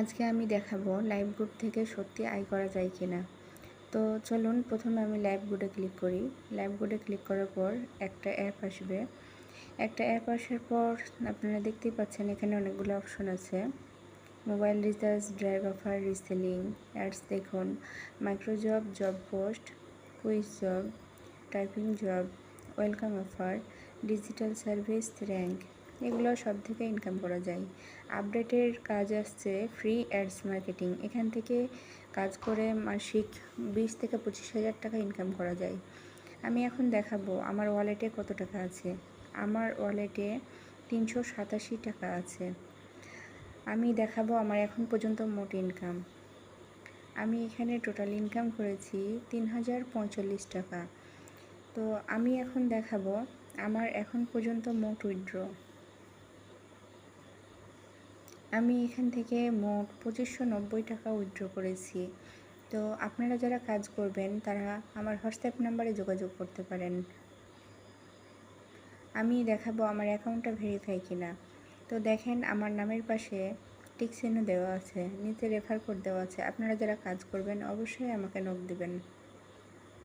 আজকে আমি দেখাবো লাইভ গ্রুপ থেকে সত্যি আয় করা যায় কিনা। তো চলুন প্রথমে আমি লাইভ গুডে ক্লিক করি। লাইভ গুডে ক্লিক করার পর একটা অ্যাপ আসবে। একটা অ্যাপ আসার পর আপনারা দেখতেই পাচ্ছেন এখানে অনেকগুলো অপশন আছে। Mobile recharge drive offer reselling ads দেখুন micro job job post quiz job typing job welcome offer digital service rank এগুলো সব থেকে ইনকাম করা যায়। আপডেটের কাজ আসছে ফ্রি অ্যাডস মার্কেটিং এখান থেকে কাজ করে মাসিক বিশ থেকে পঁচিশ হাজার টাকা ইনকাম করা যায়। আমি এখন দেখাবো আমার ওয়ালেটে কত টাকা আছে। আমার ওয়ালেটে তিনশো সাতাশি টাকা আছে। আমি দেখাবো আমার এখন পর্যন্ত মোট ইনকাম আমি এখানে টোটাল ইনকাম করেছি তিন হাজার পঁয়তাল্লিশ টাকা। তো আমি এখন দেখাবো আমার এখন পর্যন্ত মোট উইথড্র আমি এখান থেকে মোট পঁচিশশো নব্বই টাকা উইথড্র করেছি। তো আপনারা যারা কাজ করবেন, তারা আমার হোয়াটসঅ্যাপ নাম্বারে যোগাযোগ করতে পারেন। আমি দেখাবো আমার অ্যাকাউন্টটা ভেরিফাই কিনা। তো দেখেন, আমার নামের পাশে টিক চিহ্ন দেওয়া আছে, নিচে রেফার কোড দেওয়া আছে। আপনারা যারা কাজ করবেন, অবশ্যই আমাকে নক দিবেন।